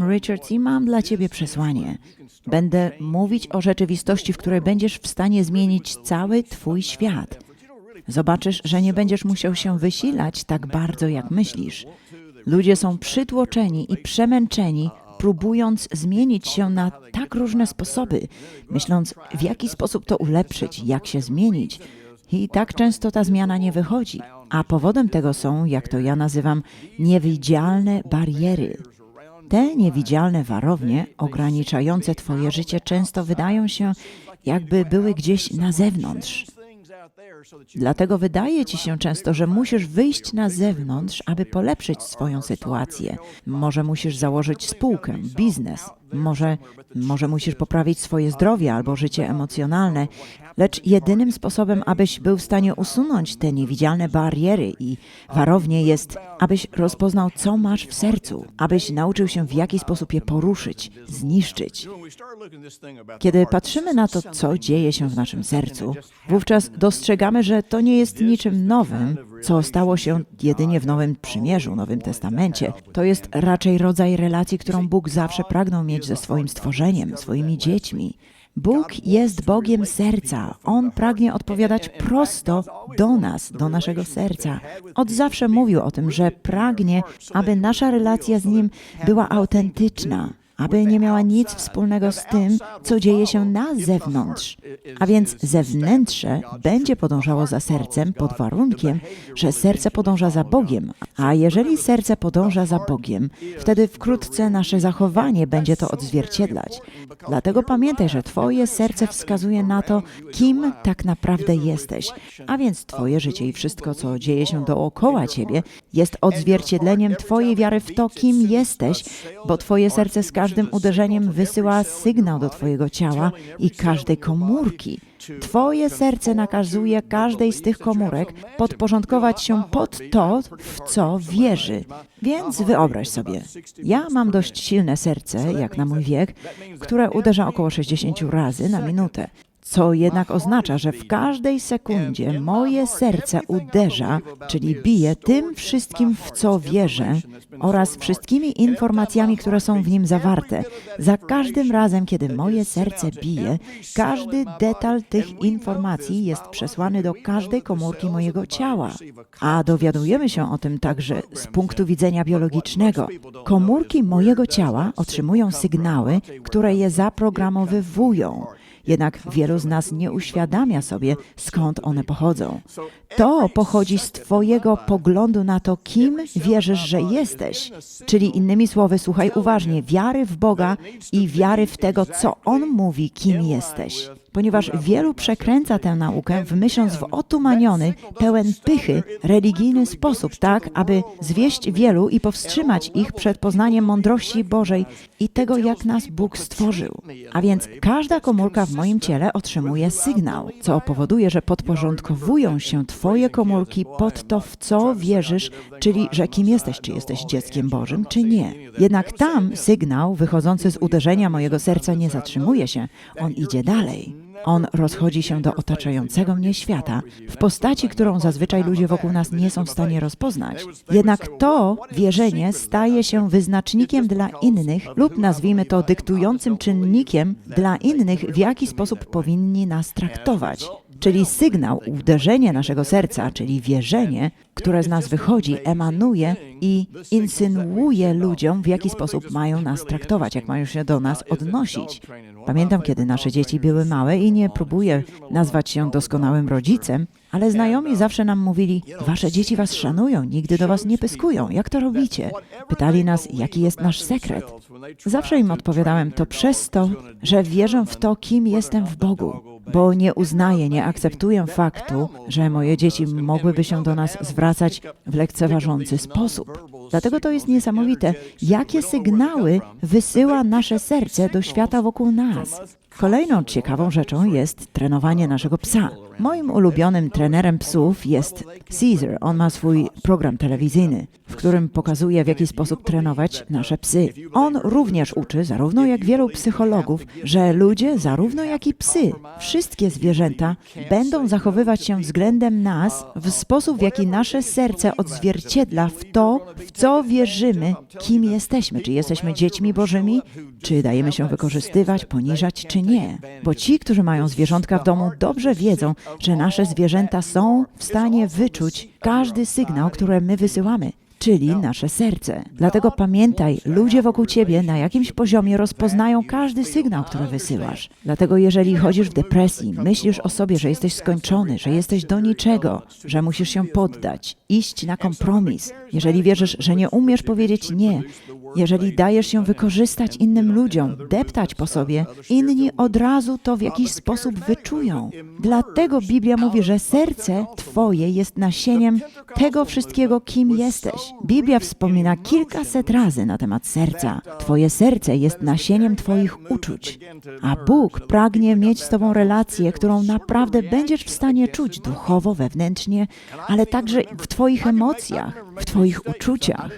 Richard, i mam dla ciebie przesłanie. Będę mówić o rzeczywistości, w której będziesz w stanie zmienić cały twój świat. Zobaczysz, że nie będziesz musiał się wysilać tak bardzo, jak myślisz. Ludzie są przytłoczeni i przemęczeni, próbując zmienić się na tak różne sposoby, myśląc, w jaki sposób to ulepszyć, jak się zmienić. I tak często ta zmiana nie wychodzi. A powodem tego są, jak to ja nazywam, niewidzialne bariery. Te niewidzialne warownie ograniczające Twoje życie często wydają się, jakby były gdzieś na zewnątrz. Dlatego wydaje ci się często, że musisz wyjść na zewnątrz, aby polepszyć swoją sytuację. Może musisz założyć spółkę, biznes, może, może musisz poprawić swoje zdrowie albo życie emocjonalne, lecz jedynym sposobem, abyś był w stanie usunąć te niewidzialne bariery i warownie jest, abyś rozpoznał, co masz w sercu, abyś nauczył się, w jaki sposób je poruszyć, zniszczyć. Kiedy patrzymy na to, co dzieje się w naszym sercu, wówczas dostrzegamy, że to nie jest niczym nowym, co stało się jedynie w Nowym Przymierzu, Nowym Testamencie. To jest raczej rodzaj relacji, którą Bóg zawsze pragnął mieć ze swoim stworzeniem, swoimi dziećmi. Bóg jest Bogiem serca. On pragnie odpowiadać prosto do nas, do naszego serca. Od zawsze mówił o tym, że pragnie, aby nasza relacja z Nim była autentyczna, aby nie miała nic wspólnego z tym, co dzieje się na zewnątrz. A więc zewnętrze będzie podążało za sercem pod warunkiem, że serce podąża za Bogiem. A jeżeli serce podąża za Bogiem, wtedy wkrótce nasze zachowanie będzie to odzwierciedlać. Dlatego pamiętaj, że Twoje serce wskazuje na to, kim tak naprawdę jesteś. A więc Twoje życie i wszystko, co dzieje się dookoła Ciebie, jest odzwierciedleniem Twojej wiary w to, kim jesteś, bo Twoje serce z każdym uderzeniem wysyła sygnał do Twojego ciała i każdej komórki. Twoje serce nakazuje każdej z tych komórek podporządkować się pod to, w co wierzy. Więc wyobraź sobie, ja mam dość silne serce, jak na mój wiek, które uderza około 60 razy na minutę. Co jednak oznacza, że w każdej sekundzie moje serce uderza, czyli bije tym wszystkim, w co wierzę, oraz wszystkimi informacjami, które są w nim zawarte. Za każdym razem, kiedy moje serce bije, każdy detal tych informacji jest przesłany do każdej komórki mojego ciała. A dowiadujemy się o tym także z punktu widzenia biologicznego. Komórki mojego ciała otrzymują sygnały, które je zaprogramowywują. Jednak wielu z nas nie uświadamia sobie, skąd one pochodzą. To pochodzi z Twojego poglądu na to, kim wierzysz, że jesteś. Czyli innymi słowy, słuchaj uważnie, wiary w Boga i wiary w tego, co On mówi, kim jesteś. Ponieważ wielu przekręca tę naukę, wmyśląc w otumaniony, pełen pychy, religijny sposób, tak, aby zwieść wielu i powstrzymać ich przed poznaniem mądrości Bożej i tego, jak nas Bóg stworzył. A więc każda komórka w moim ciele otrzymuje sygnał, co powoduje, że podporządkowują się Twoje komórki pod to, w co wierzysz, czyli że kim jesteś, czy jesteś dzieckiem Bożym, czy nie. Jednak tam sygnał wychodzący z uderzenia mojego serca nie zatrzymuje się, on idzie dalej. On rozchodzi się do otaczającego mnie świata w postaci, którą zazwyczaj ludzie wokół nas nie są w stanie rozpoznać. Jednak to wierzenie staje się wyznacznikiem dla innych lub nazwijmy to dyktującym czynnikiem dla innych, w jaki sposób powinni nas traktować. Czyli sygnał, uderzenie naszego serca, czyli wierzenie, które z nas wychodzi, emanuje i insynuuje ludziom, w jaki sposób mają nas traktować, jak mają się do nas odnosić. Pamiętam, kiedy nasze dzieci były małe i nie próbuję nazwać się doskonałym rodzicem, ale znajomi zawsze nam mówili: Wasze dzieci was szanują, nigdy do was nie pyskują. Jak to robicie? Pytali nas, jaki jest nasz sekret. Zawsze im odpowiadałem: To przez to, że wierzę w to, kim jestem w Bogu, bo nie uznaję, nie akceptuję faktu, że moje dzieci mogłyby się do nas zwracać w lekceważący sposób. Dlatego to jest niesamowite, jakie sygnały wysyła nasze serce do świata wokół nas. Kolejną ciekawą rzeczą jest trenowanie naszego psa. Moim ulubionym trenerem psów jest Caesar. On ma swój program telewizyjny, w którym pokazuje, w jaki sposób trenować nasze psy. On również uczy, zarówno jak wielu psychologów, że ludzie, zarówno jak i psy, wszystkie zwierzęta będą zachowywać się względem nas w sposób, w jaki nasze serce odzwierciedla w to, w co wierzymy, kim jesteśmy. Czy jesteśmy dziećmi bożymi, czy dajemy się wykorzystywać, poniżać, czy nie. Bo ci, którzy mają zwierzątka w domu, dobrze wiedzą, że nasze zwierzęta są w stanie wyczuć każdy sygnał, który my wysyłamy czyli nasze serce. Dlatego pamiętaj, ludzie wokół ciebie na jakimś poziomie rozpoznają każdy sygnał, który wysyłasz. Dlatego jeżeli chodzisz w depresji, myślisz o sobie, że jesteś skończony, że jesteś do niczego, że musisz się poddać, iść na kompromis, jeżeli wierzysz, że nie umiesz powiedzieć nie, jeżeli dajesz się wykorzystać innym ludziom, deptać po sobie, inni od razu to w jakiś sposób wyczują. Dlatego Biblia mówi, że serce Twoje jest nasieniem tego wszystkiego, kim jesteś. Biblia wspomina kilkaset razy na temat serca. Twoje serce jest nasieniem Twoich uczuć, a Bóg pragnie mieć z Tobą relację, którą naprawdę będziesz w stanie czuć duchowo, wewnętrznie, ale także w Twoich emocjach, w Twoich uczuciach.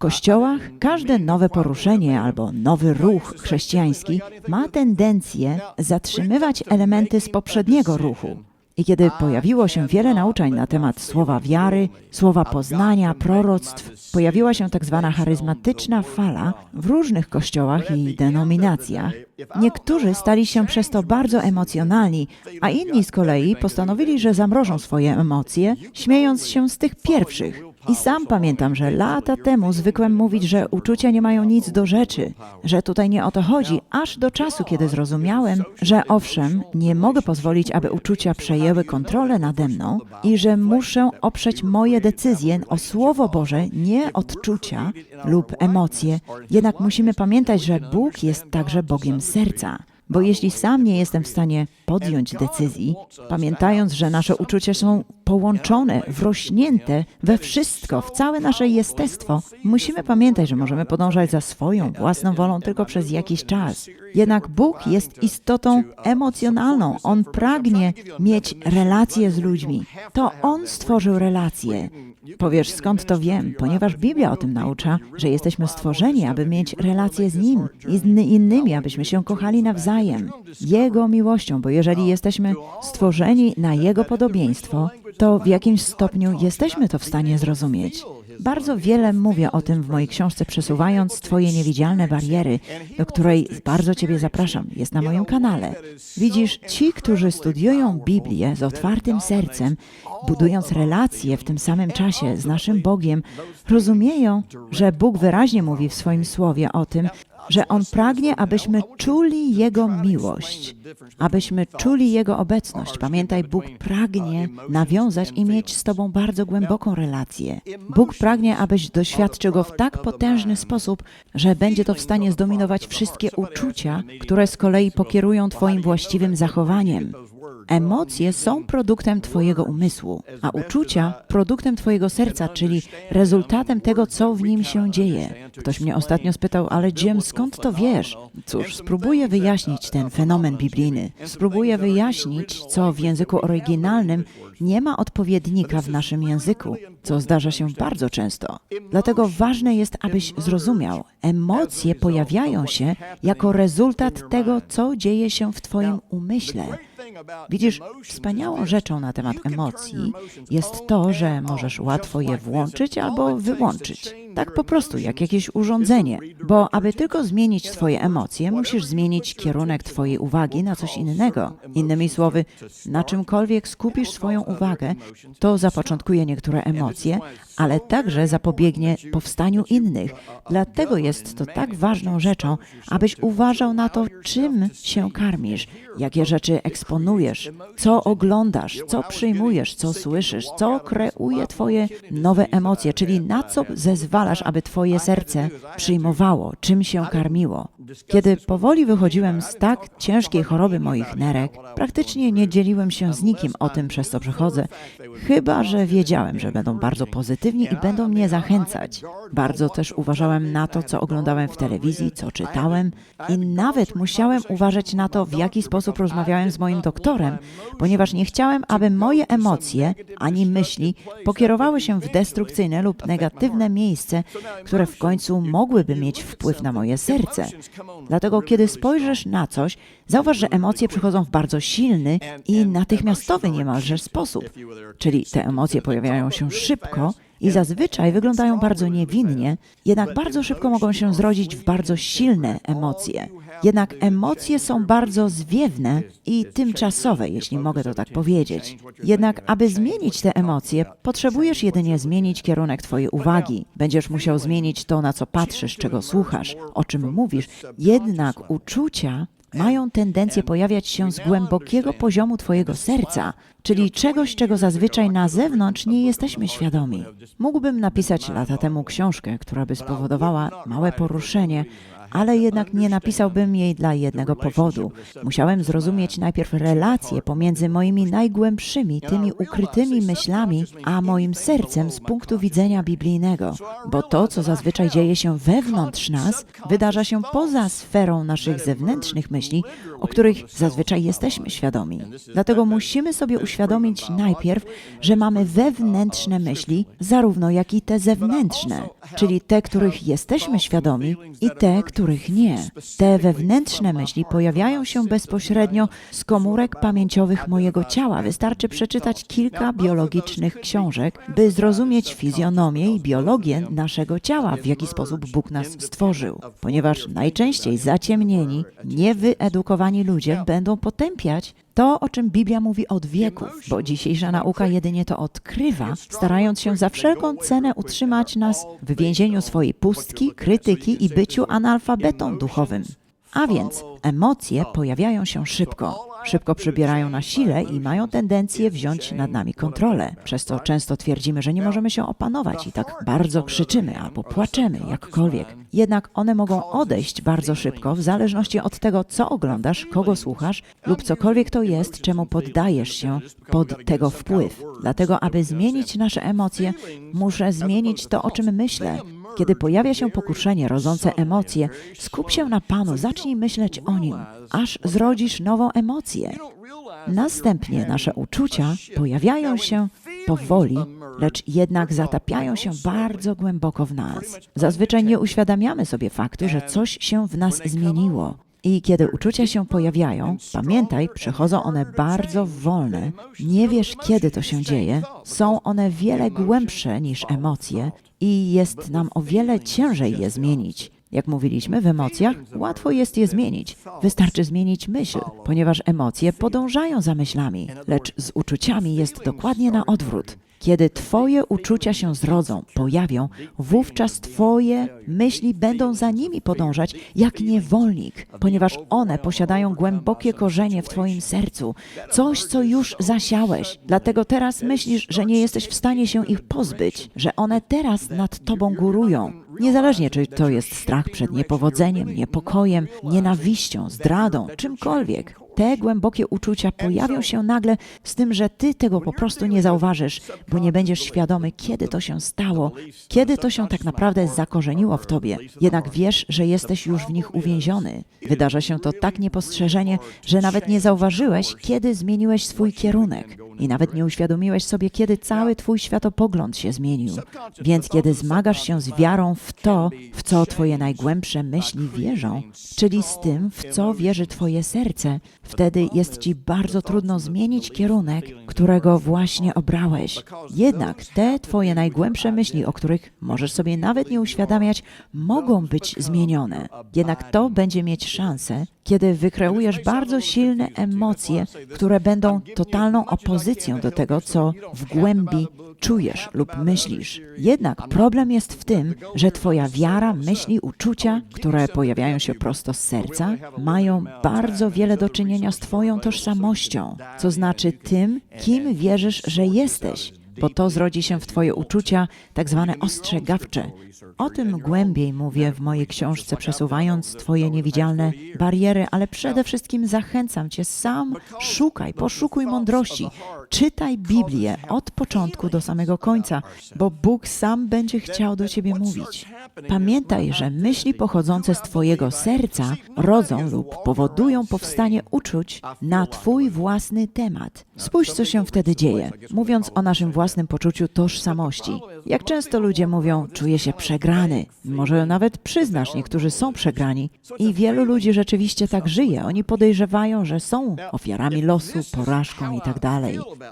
Kościołach każde nowe poruszenie albo nowy ruch chrześcijański ma tendencję zatrzymywać elementy z poprzedniego ruchu. I kiedy pojawiło się wiele nauczań na temat słowa wiary, słowa poznania, proroctw, pojawiła się tak zwana charyzmatyczna fala w różnych kościołach i denominacjach. Niektórzy stali się przez to bardzo emocjonalni, a inni z kolei postanowili, że zamrożą swoje emocje, śmiejąc się z tych pierwszych. I sam pamiętam, że lata temu zwykłem mówić, że uczucia nie mają nic do rzeczy, że tutaj nie o to chodzi, aż do czasu, kiedy zrozumiałem, że owszem, nie mogę pozwolić, aby uczucia przejęły kontrolę nade mną i że muszę oprzeć moje decyzje o Słowo Boże, nie odczucia lub emocje. Jednak musimy pamiętać, że Bóg jest także Bogiem serca. Bo jeśli sam nie jestem w stanie podjąć decyzji, pamiętając, że nasze uczucia są połączone, wrośnięte we wszystko, w całe nasze jestestwo, musimy pamiętać, że możemy podążać za swoją własną wolą tylko przez jakiś czas. Jednak Bóg jest istotą emocjonalną. On pragnie mieć relacje z ludźmi. To On stworzył relacje. Powiesz, skąd to wiem? Ponieważ Biblia o tym naucza, że jesteśmy stworzeni, aby mieć relacje z Nim i z innymi, abyśmy się kochali nawzajem. Jego miłością, bo jeżeli jesteśmy stworzeni na Jego podobieństwo, to w jakimś stopniu jesteśmy to w stanie zrozumieć. Bardzo wiele mówię o tym w mojej książce Przesuwając Twoje niewidzialne bariery, do której bardzo Ciebie zapraszam. Jest na moim kanale. Widzisz, ci, którzy studiują Biblię z otwartym sercem, budując relacje w tym samym czasie z naszym Bogiem, rozumieją, że Bóg wyraźnie mówi w swoim słowie o tym, że On pragnie, abyśmy czuli Jego miłość, abyśmy czuli Jego obecność. Pamiętaj, Bóg pragnie nawiązać i mieć z Tobą bardzo głęboką relację. Bóg pragnie, abyś doświadczył Go w tak potężny sposób, że będzie to w stanie zdominować wszystkie uczucia, które z kolei pokierują Twoim właściwym zachowaniem. Emocje są produktem Twojego umysłu, a uczucia produktem Twojego serca, czyli rezultatem tego, co w nim się dzieje. Ktoś mnie ostatnio spytał, ale Jim, skąd to wiesz? Cóż, spróbuję wyjaśnić ten fenomen biblijny. Spróbuję wyjaśnić, co w języku oryginalnym nie ma odpowiednika w naszym języku, co zdarza się bardzo często. Dlatego ważne jest, abyś zrozumiał, emocje pojawiają się jako rezultat tego, co dzieje się w Twoim umyśle. Widzisz, wspaniałą rzeczą na temat emocji jest to, że możesz łatwo je włączyć albo wyłączyć. Tak po prostu, jak jakieś urządzenie. Bo aby tylko zmienić Twoje emocje, musisz zmienić kierunek Twojej uwagi na coś innego. Innymi słowy, na czymkolwiek skupisz swoją uwagę, to zapoczątkuje niektóre emocje, ale także zapobiegnie powstaniu innych. Dlatego jest to tak ważną rzeczą, abyś uważał na to, czym się karmisz, jakie rzeczy eksponujesz, co oglądasz, co przyjmujesz, co słyszysz, co kreuje Twoje nowe emocje, czyli na co zezwalasz, aby Twoje serce przyjmowało, czym się karmiło. Kiedy powoli wychodziłem z tak ciężkiej choroby moich nerek, praktycznie nie dzieliłem się z nikim o tym, przez co przechodzę, chyba że wiedziałem, że będą bardzo pozytywni i będą mnie zachęcać. Bardzo też uważałem na to, co oglądałem w telewizji, co czytałem i nawet musiałem uważać na to, w jaki sposób rozmawiałem z moim doktorem, ponieważ nie chciałem, aby moje emocje ani myśli pokierowały się w destrukcyjne lub negatywne miejsce, które w końcu mogłyby mieć wpływ na moje serce. Dlatego, kiedy spojrzysz na coś, zauważ, że emocje przychodzą w bardzo silny i natychmiastowy niemalże sposób. Czyli te emocje pojawiają się szybko i zazwyczaj wyglądają bardzo niewinnie, jednak bardzo szybko mogą się zrodzić w bardzo silne emocje. Jednak emocje są bardzo zwiewne i tymczasowe, jeśli mogę to tak powiedzieć. Jednak, aby zmienić te emocje, potrzebujesz jedynie zmienić kierunek Twojej uwagi. Będziesz musiał zmienić to, na co patrzysz, czego słuchasz, o czym mówisz. Jednak uczucia mają tendencję pojawiać się z głębokiego poziomu Twojego serca, czyli czegoś, czego zazwyczaj na zewnątrz nie jesteśmy świadomi. Mógłbym napisać lata temu książkę, która by spowodowała małe poruszenie, ale jednak nie napisałbym jej dla jednego powodu. Musiałem zrozumieć najpierw relacje pomiędzy moimi najgłębszymi, tymi ukrytymi myślami, a moim sercem z punktu widzenia biblijnego, bo to, co zazwyczaj dzieje się wewnątrz nas, wydarza się poza sferą naszych zewnętrznych myśli, o których zazwyczaj jesteśmy świadomi. Dlatego musimy sobie uświadomić najpierw, że mamy wewnętrzne myśli, zarówno jak i te zewnętrzne, czyli te, których jesteśmy świadomi i te, których nie. Te wewnętrzne myśli pojawiają się bezpośrednio z komórek pamięciowych mojego ciała. Wystarczy przeczytać kilka biologicznych książek, by zrozumieć fizjonomię i biologię naszego ciała, w jaki sposób Bóg nas stworzył. Ponieważ najczęściej zaciemnieni, niewyedukowani ludzie będą potępiać to, o czym Biblia mówi od wieków, bo dzisiejsza nauka jedynie to odkrywa, starając się za wszelką cenę utrzymać nas w więzieniu swojej pustki, krytyki i byciu analfabetą duchowym. A więc emocje pojawiają się szybko. Szybko przybierają na sile i mają tendencję wziąć nad nami kontrolę. Przez to często twierdzimy, że nie możemy się opanować i tak bardzo krzyczymy albo płaczemy, jakkolwiek. Jednak one mogą odejść bardzo szybko, w zależności od tego, co oglądasz, kogo słuchasz lub cokolwiek to jest, czemu poddajesz się pod tego wpływ. Dlatego, aby zmienić nasze emocje, muszę zmienić to, o czym myślę. Kiedy pojawia się pokuszenie rodzące emocje, skup się na Panu, zacznij myśleć o Nim, aż zrodzisz nową emocję. Następnie nasze uczucia pojawiają się powoli, lecz jednak zatapiają się bardzo głęboko w nas. Zazwyczaj nie uświadamiamy sobie faktu, że coś się w nas zmieniło. I kiedy uczucia się pojawiają, pamiętaj, przychodzą one bardzo wolne, nie wiesz kiedy to się dzieje, są one wiele głębsze niż emocje i jest nam o wiele ciężej je zmienić. Jak mówiliśmy, w emocjach łatwo jest je zmienić. Wystarczy zmienić myśl, ponieważ emocje podążają za myślami, lecz z uczuciami jest dokładnie na odwrót. Kiedy Twoje uczucia się zrodzą, pojawią, wówczas Twoje myśli będą za nimi podążać jak niewolnik, ponieważ one posiadają głębokie korzenie w Twoim sercu, coś, co już zasiałeś. Dlatego teraz myślisz, że nie jesteś w stanie się ich pozbyć, że one teraz nad Tobą górują. Niezależnie, czy to jest strach przed niepowodzeniem, niepokojem, nienawiścią, zdradą, czymkolwiek. Te głębokie uczucia pojawią się nagle z tym, że ty tego po prostu nie zauważysz, bo nie będziesz świadomy, kiedy to się stało, kiedy to się tak naprawdę zakorzeniło w tobie. Jednak wiesz, że jesteś już w nich uwięziony. Wydarza się to tak niepostrzeżenie, że nawet nie zauważyłeś, kiedy zmieniłeś swój kierunek. I nawet nie uświadomiłeś sobie, kiedy cały twój światopogląd się zmienił. Więc kiedy zmagasz się z wiarą w to, w co twoje najgłębsze myśli wierzą, czyli z tym, w co wierzy twoje serce, wtedy jest ci bardzo trudno zmienić kierunek, którego właśnie obrałeś. Jednak te twoje najgłębsze myśli, o których możesz sobie nawet nie uświadamiać, mogą być zmienione. Jednak to będzie mieć szansę, kiedy wykreujesz bardzo silne emocje, które będą totalną opozycją do tego, co w głębi czujesz lub myślisz. Jednak problem jest w tym, że Twoja wiara, myśli, uczucia, które pojawiają się prosto z serca, mają bardzo wiele do czynienia z Twoją tożsamością, co znaczy tym, kim wierzysz, że jesteś. Bo to zrodzi się w Twoje uczucia, tak zwane ostrzegawcze. O tym głębiej mówię w mojej książce, przesuwając Twoje niewidzialne bariery, ale przede wszystkim zachęcam Cię sam, szukaj, poszukuj mądrości, czytaj Biblię od początku do samego końca, bo Bóg sam będzie chciał do Ciebie mówić. Pamiętaj, że myśli pochodzące z Twojego serca rodzą lub powodują powstanie uczuć na Twój własny temat. Spójrz, co się wtedy dzieje, mówiąc o naszym własnym poczuciu tożsamości. Jak często ludzie mówią, czuję się przegrany. Może nawet przyznasz, niektórzy są przegrani. I wielu ludzi rzeczywiście tak żyje. Oni podejrzewają, że są ofiarami losu, porażką i tak.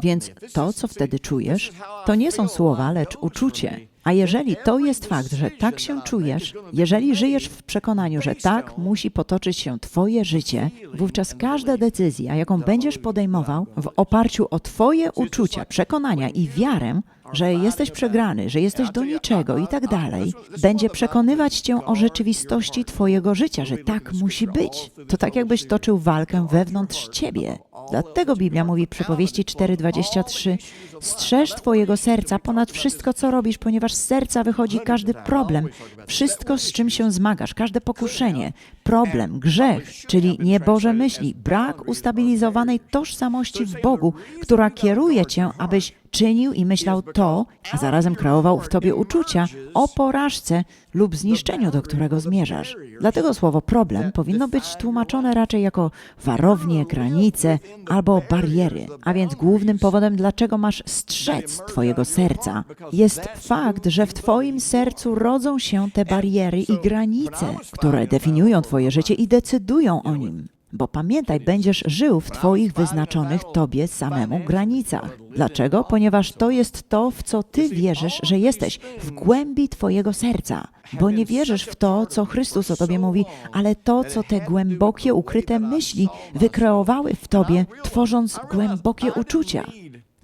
Więc to, co wtedy czujesz, to nie są słowa, lecz uczucie. A jeżeli to jest fakt, że tak się czujesz, jeżeli żyjesz w przekonaniu, że tak musi potoczyć się Twoje życie, wówczas każda decyzja, jaką będziesz podejmował w oparciu o Twoje uczucia, przekonania i wiarę, że jesteś przegrany, że jesteś do niczego i tak dalej, będzie przekonywać cię o rzeczywistości Twojego życia, że tak musi być. To tak jakbyś toczył walkę wewnątrz ciebie. Dlatego Biblia mówi w przypowieści 4:23 Strzeż Twojego serca ponad wszystko, co robisz, ponieważ z serca wychodzi każdy problem, wszystko, z czym się zmagasz, każde pokuszenie, problem, grzech, czyli nieboże myśli, brak ustabilizowanej tożsamości w Bogu, która kieruje Cię, abyś czynił i myślał to, a zarazem kreował w Tobie uczucia o porażce lub zniszczeniu, do którego zmierzasz. Dlatego słowo problem powinno być tłumaczone raczej jako warownie, granice albo bariery. A więc głównym powodem, dlaczego masz strzec Twojego serca, jest fakt, że w Twoim sercu rodzą się te bariery i granice, które definiują Twoje życie i decydują o nim. Bo pamiętaj, będziesz żył w Twoich wyznaczonych Tobie samemu granicach. Dlaczego? Ponieważ to jest to, w co Ty wierzysz, że jesteś, w głębi Twojego serca. Bo nie wierzysz w to, co Chrystus o Tobie mówi, ale to, co te głębokie, ukryte myśli wykreowały w Tobie, tworząc głębokie uczucia.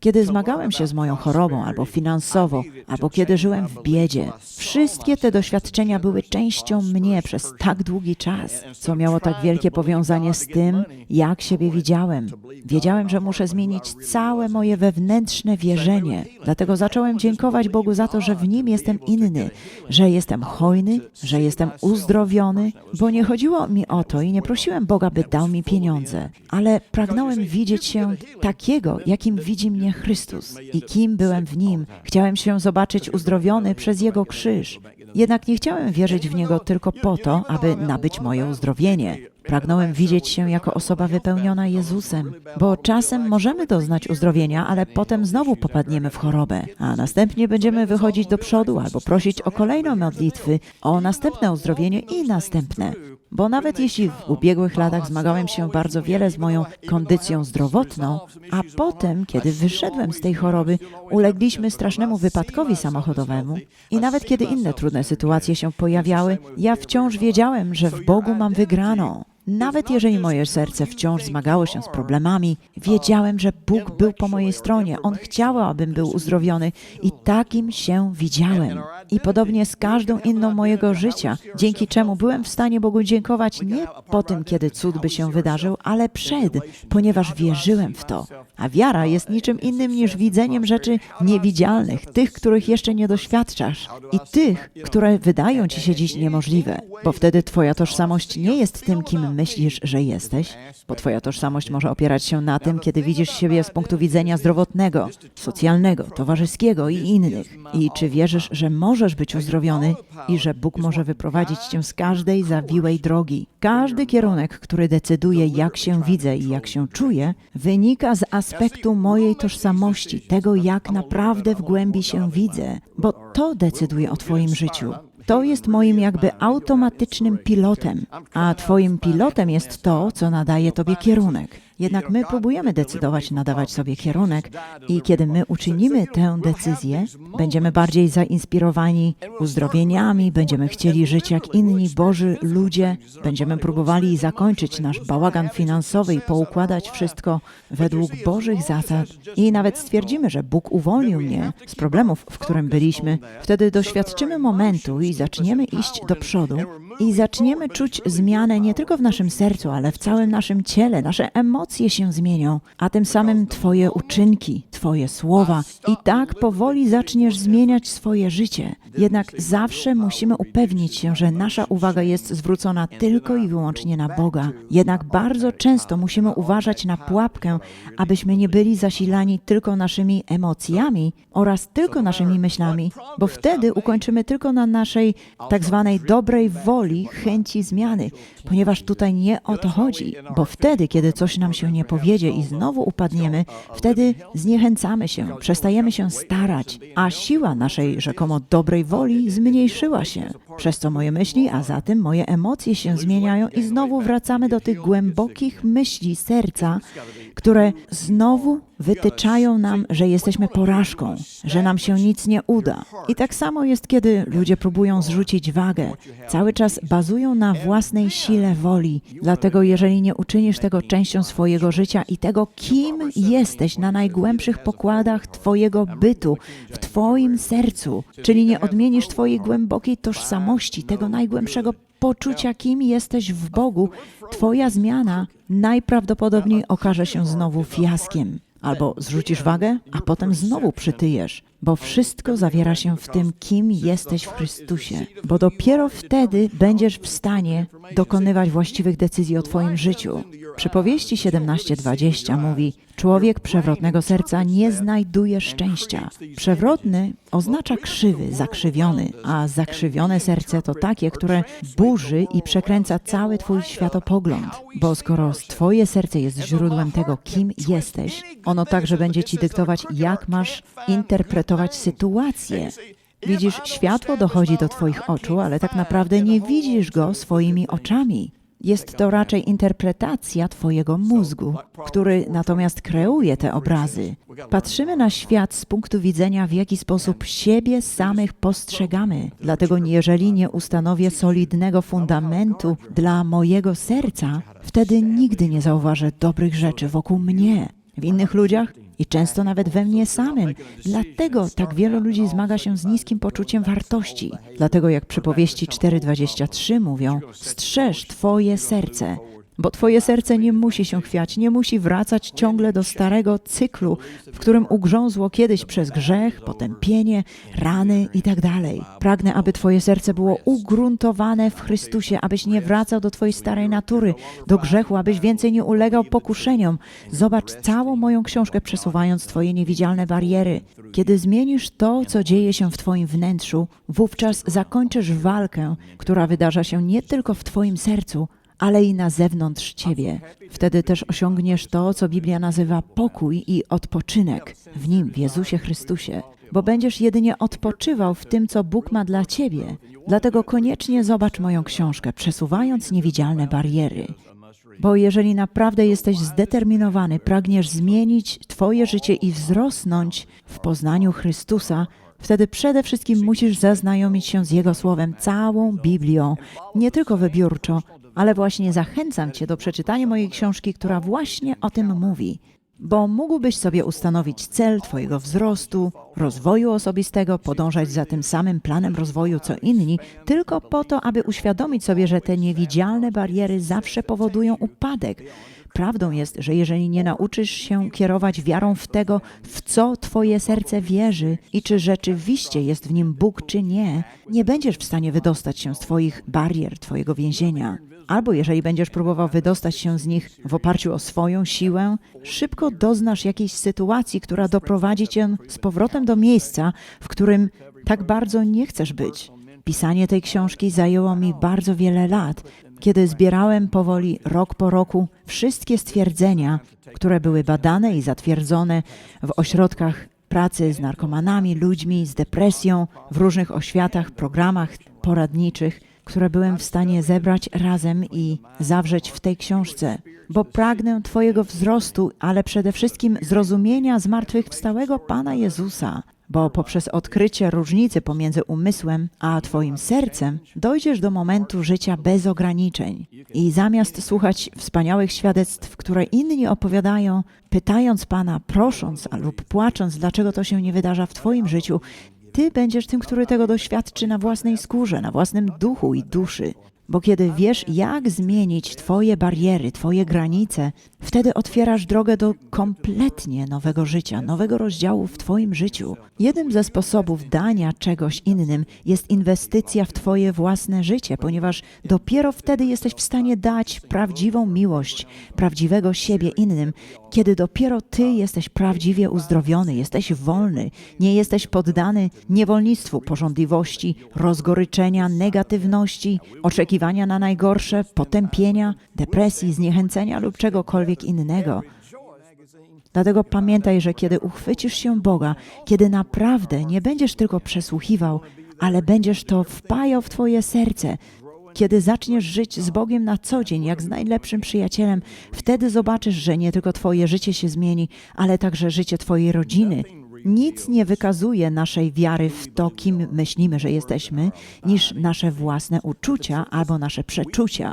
Kiedy zmagałem się z moją chorobą, albo finansowo, albo kiedy żyłem w biedzie, wszystkie te doświadczenia były częścią mnie przez tak długi czas, co miało tak wielkie powiązanie z tym, jak siebie widziałem. Wiedziałem, że muszę zmienić całe moje wewnętrzne wierzenie. Dlatego zacząłem dziękować Bogu za to, że w nim jestem inny, że jestem hojny, że jestem uzdrowiony, bo nie chodziło mi o to i nie prosiłem Boga, by dał mi pieniądze, ale pragnąłem widzieć się takiego, jakim widzi mnie Chrystus i kim byłem w Nim. Chciałem się zobaczyć uzdrowiony przez Jego krzyż. Jednak nie chciałem wierzyć w Niego tylko po to, aby nabyć moje uzdrowienie. Pragnąłem widzieć się jako osoba wypełniona Jezusem, bo czasem możemy doznać uzdrowienia, ale potem znowu popadniemy w chorobę, a następnie będziemy wychodzić do przodu albo prosić o kolejne modlitwy, o następne uzdrowienie i następne. Bo nawet jeśli w ubiegłych latach zmagałem się bardzo wiele z moją kondycją zdrowotną, a potem, kiedy wyszedłem z tej choroby, ulegliśmy strasznemu wypadkowi samochodowemu i nawet kiedy inne trudne sytuacje się pojawiały, ja wciąż wiedziałem, że w Bogu mam wygraną. Nawet jeżeli moje serce wciąż zmagało się z problemami, wiedziałem, że Bóg był po mojej stronie. On chciał, abym był uzdrowiony i takim się widziałem. I podobnie z każdą inną mojego życia, dzięki czemu byłem w stanie Bogu dziękować nie po tym, kiedy cud by się wydarzył, ale przed, ponieważ wierzyłem w to. A wiara jest niczym innym niż widzeniem rzeczy niewidzialnych, tych, których jeszcze nie doświadczasz i tych, które wydają ci się dziś niemożliwe, bo wtedy twoja tożsamość nie jest tym, kim myślisz, że jesteś, bo twoja tożsamość może opierać się na tym, kiedy widzisz siebie z punktu widzenia zdrowotnego, socjalnego, towarzyskiego i innych. I czy wierzysz, że możesz być uzdrowiony i że Bóg może wyprowadzić cię z każdej zawiłej drogi? Każdy kierunek, który decyduje, jak się widzę i jak się czuję, wynika z aspektu mojej tożsamości, tego, jak naprawdę w głębi się widzę, bo to decyduje o Twoim życiu. To jest moim jakby automatycznym pilotem, a Twoim pilotem jest to, co nadaje Tobie kierunek. Jednak my próbujemy decydować, nadawać sobie kierunek i kiedy my uczynimy tę decyzję, będziemy bardziej zainspirowani uzdrowieniami, będziemy chcieli żyć jak inni Boży ludzie, będziemy próbowali zakończyć nasz bałagan finansowy i poukładać wszystko według Bożych zasad. I nawet stwierdzimy, że Bóg uwolnił mnie z problemów, w którym byliśmy, wtedy doświadczymy momentu i zaczniemy iść do przodu i zaczniemy czuć zmianę nie tylko w naszym sercu, ale w całym naszym ciele, nasze emocje się zmienią, a tym samym Twoje uczynki, Twoje słowa i tak powoli zaczniesz zmieniać swoje życie. Jednak zawsze musimy upewnić się, że nasza uwaga jest zwrócona tylko i wyłącznie na Boga. Jednak bardzo często musimy uważać na pułapkę, abyśmy nie byli zasilani tylko naszymi emocjami oraz tylko naszymi myślami, bo wtedy ukończymy tylko na naszej tak zwanej dobrej woli, chęci zmiany, ponieważ tutaj nie o to chodzi, bo wtedy, kiedy coś nam się nie powiedzie i znowu upadniemy, wtedy zniechęcamy się, przestajemy się starać, a siła naszej rzekomo dobrej woli zmniejszyła się, przez co moje myśli, a zatem moje emocje się zmieniają i znowu wracamy do tych głębokich myśli serca, które znowu wytyczają nam, że jesteśmy porażką, że nam się nic nie uda. I tak samo jest, kiedy ludzie próbują zrzucić wagę. Cały czas bazują na własnej sile woli. Dlatego, jeżeli nie uczynisz tego częścią swojego życia i tego, kim jesteś na najgłębszych pokładach Twojego bytu, w Twoim sercu, czyli nie odmienisz Twojej głębokiej tożsamości, tego najgłębszego poczucia, kim jesteś w Bogu, Twoja zmiana najprawdopodobniej okaże się znowu fiaskiem. Albo zrzucisz wagę, a potem znowu przytyjesz, bo wszystko zawiera się w tym, kim jesteś w Chrystusie. Bo dopiero wtedy będziesz w stanie dokonywać właściwych decyzji o Twoim życiu. Przypowieści 17:20 mówi: Człowiek przewrotnego serca nie znajduje szczęścia. Przewrotny oznacza krzywy, zakrzywiony, a zakrzywione serce to takie, które burzy i przekręca cały Twój światopogląd. Bo skoro Twoje serce jest źródłem tego, kim jesteś, ono także będzie Ci dyktować, jak masz interpretować sytuację. Widzisz, światło dochodzi do Twoich oczu, ale tak naprawdę nie widzisz go swoimi oczami. Jest to raczej interpretacja Twojego mózgu, który natomiast kreuje te obrazy. Patrzymy na świat z punktu widzenia, w jaki sposób siebie samych postrzegamy. Dlatego, jeżeli nie ustanowię solidnego fundamentu dla mojego serca, wtedy nigdy nie zauważę dobrych rzeczy wokół mnie, w innych ludziach i często nawet we mnie samym. Dlatego tak wielu ludzi zmaga się z niskim poczuciem wartości. Dlatego jak przypowieści 4:23 mówią: strzeż twoje serce, bo twoje serce nie musi się chwiać, nie musi wracać ciągle do starego cyklu, w którym ugrzązło kiedyś przez grzech, potępienie, rany itd. Pragnę, aby twoje serce było ugruntowane w Chrystusie, abyś nie wracał do twojej starej natury, do grzechu, abyś więcej nie ulegał pokuszeniom. Zobacz całą moją książkę, przesuwając twoje niewidzialne bariery. Kiedy zmienisz to, co dzieje się w twoim wnętrzu, wówczas zakończysz walkę, która wydarza się nie tylko w twoim sercu, ale i na zewnątrz ciebie. Wtedy też osiągniesz to, co Biblia nazywa pokój i odpoczynek w nim, w Jezusie Chrystusie, bo będziesz jedynie odpoczywał w tym, co Bóg ma dla ciebie. Dlatego koniecznie zobacz moją książkę, przesuwając niewidzialne bariery. Bo jeżeli naprawdę jesteś zdeterminowany, pragniesz zmienić Twoje życie i wzrosnąć w poznaniu Chrystusa, wtedy przede wszystkim musisz zaznajomić się z Jego Słowem, całą Biblią, nie tylko wybiórczo, ale właśnie zachęcam Cię do przeczytania mojej książki, która właśnie o tym mówi. Bo mógłbyś sobie ustanowić cel Twojego wzrostu, rozwoju osobistego, podążać za tym samym planem rozwoju co inni, tylko po to, aby uświadomić sobie, że te niewidzialne bariery zawsze powodują upadek. Prawdą jest, że jeżeli nie nauczysz się kierować wiarą w tego, w co Twoje serce wierzy i czy rzeczywiście jest w nim Bóg, czy nie, nie będziesz w stanie wydostać się z Twoich barier, Twojego więzienia. Albo jeżeli będziesz próbował wydostać się z nich w oparciu o swoją siłę, szybko doznasz jakiejś sytuacji, która doprowadzi cię z powrotem do miejsca, w którym tak bardzo nie chcesz być. Pisanie tej książki zajęło mi bardzo wiele lat, kiedy zbierałem powoli, rok po roku, wszystkie stwierdzenia, które były badane i zatwierdzone w ośrodkach pracy z narkomanami, ludźmi z depresją, w różnych oświatach, programach poradniczych które byłem w stanie zebrać razem i zawrzeć w tej książce, bo pragnę Twojego wzrostu, ale przede wszystkim zrozumienia zmartwychwstałego Pana Jezusa, bo poprzez odkrycie różnicy pomiędzy umysłem a Twoim sercem dojdziesz do momentu życia bez ograniczeń. I zamiast słuchać wspaniałych świadectw, które inni opowiadają, pytając Pana, prosząc lub płacząc, dlaczego to się nie wydarza w Twoim życiu, ty będziesz tym, który tego doświadczy na własnej skórze, na własnym duchu i duszy. Bo kiedy wiesz, jak zmienić Twoje bariery, Twoje granice, wtedy otwierasz drogę do kompletnie nowego życia, nowego rozdziału w Twoim życiu. Jednym ze sposobów dania czegoś innym jest inwestycja w Twoje własne życie, ponieważ dopiero wtedy jesteś w stanie dać prawdziwą miłość, prawdziwego siebie innym, kiedy dopiero Ty jesteś prawdziwie uzdrowiony, jesteś wolny, nie jesteś poddany niewolnictwu pożądliwości, rozgoryczenia, negatywności, oczekiwania na najgorsze, potępienia, depresji, zniechęcenia lub czegokolwiek innego. Dlatego pamiętaj, że kiedy uchwycisz się Boga, kiedy naprawdę nie będziesz tylko przesłuchiwał, ale będziesz to wpajał w Twoje serce, kiedy zaczniesz żyć z Bogiem na co dzień, jak z najlepszym przyjacielem, wtedy zobaczysz, że nie tylko Twoje życie się zmieni, ale także życie Twojej rodziny. Nic nie wykazuje naszej wiary w to, kim myślimy, że jesteśmy, niż nasze własne uczucia albo nasze przeczucia.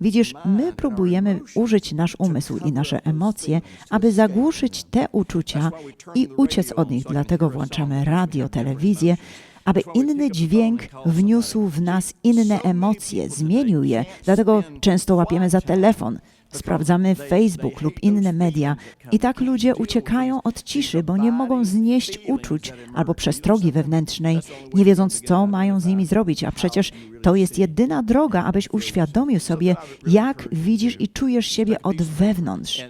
Widzisz, my próbujemy użyć nasz umysł i nasze emocje, aby zagłuszyć te uczucia i uciec od nich. Dlatego włączamy radio, telewizję, aby inny dźwięk wniósł w nas inne emocje, zmienił je. Dlatego często łapiemy za telefon, sprawdzamy Facebook lub inne media. I tak ludzie uciekają od ciszy, bo nie mogą znieść uczuć albo przestrogi wewnętrznej, nie wiedząc, co mają z nimi zrobić. A przecież to jest jedyna droga, abyś uświadomił sobie, jak widzisz i czujesz siebie od wewnątrz.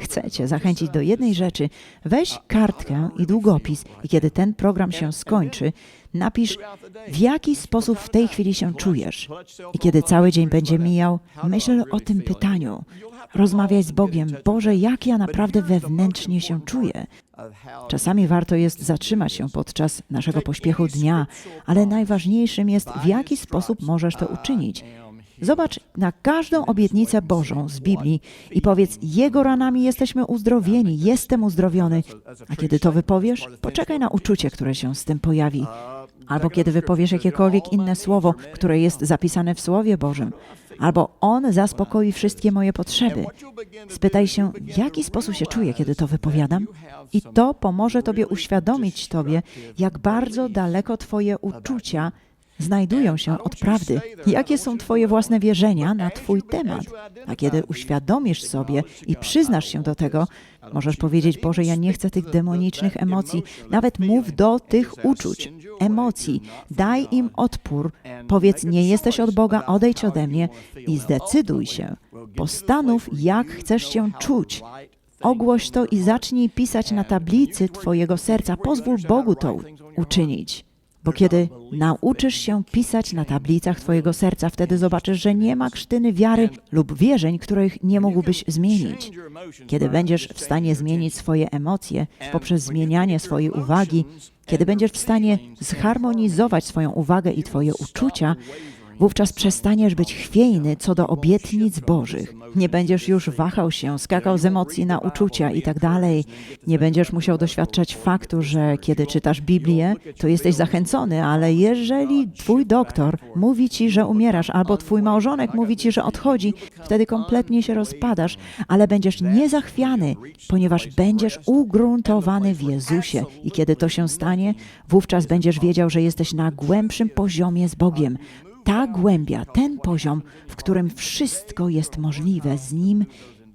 Chcę Cię zachęcić do jednej rzeczy. Weź kartkę i długopis i kiedy ten program się skończy, napisz, w jaki sposób w tej chwili się czujesz. I kiedy cały dzień będzie mijał, myśl o tym pytaniu. Rozmawiaj z Bogiem. Boże, jak ja naprawdę wewnętrznie się czuję. Czasami warto jest zatrzymać się podczas naszego pośpiechu dnia, ale najważniejszym jest, w jaki sposób możesz to uczynić. Zobacz na każdą obietnicę Bożą z Biblii i powiedz: Jego ranami jesteśmy uzdrowieni, jestem uzdrowiony. A kiedy to wypowiesz, poczekaj na uczucie, które się z tym pojawi. Albo kiedy wypowiesz jakiekolwiek inne słowo, które jest zapisane w Słowie Bożym, albo On zaspokoi wszystkie moje potrzeby. Spytaj się, w jaki sposób się czuję, kiedy to wypowiadam, i to pomoże Tobie uświadomić Tobie, jak bardzo daleko Twoje uczucia znajdują się od prawdy. Jakie są Twoje własne wierzenia na Twój temat? A kiedy uświadomisz sobie i przyznasz się do tego, możesz powiedzieć: Boże, ja nie chcę tych demonicznych emocji. Nawet mów do tych uczuć, emocji. Daj im odpór. Powiedz: Nie jesteś od Boga, odejdź ode mnie i zdecyduj się. Postanów, jak chcesz się czuć. Ogłoś to i zacznij pisać na tablicy Twojego serca. Pozwól Bogu to uczynić. Bo kiedy nauczysz się pisać na tablicach Twojego serca, wtedy zobaczysz, że nie ma krztyny wiary lub wierzeń, których nie mógłbyś zmienić. Kiedy będziesz w stanie zmienić swoje emocje poprzez zmienianie swojej uwagi, kiedy będziesz w stanie zharmonizować swoją uwagę i Twoje uczucia, Wówczas przestaniesz być chwiejny co do obietnic Bożych. Nie będziesz już wahał się, skakał z emocji na uczucia i tak. Nie będziesz musiał doświadczać faktu, że kiedy czytasz Biblię, to jesteś zachęcony, ale jeżeli twój doktor mówi ci, że umierasz, albo twój małżonek mówi ci, że odchodzi, wtedy kompletnie się rozpadasz, ale będziesz niezachwiany, ponieważ będziesz ugruntowany w Jezusie. I kiedy to się stanie, wówczas będziesz wiedział, że jesteś na głębszym poziomie z Bogiem ta głębia, ten poziom, w którym wszystko jest możliwe z Nim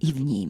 i w Nim.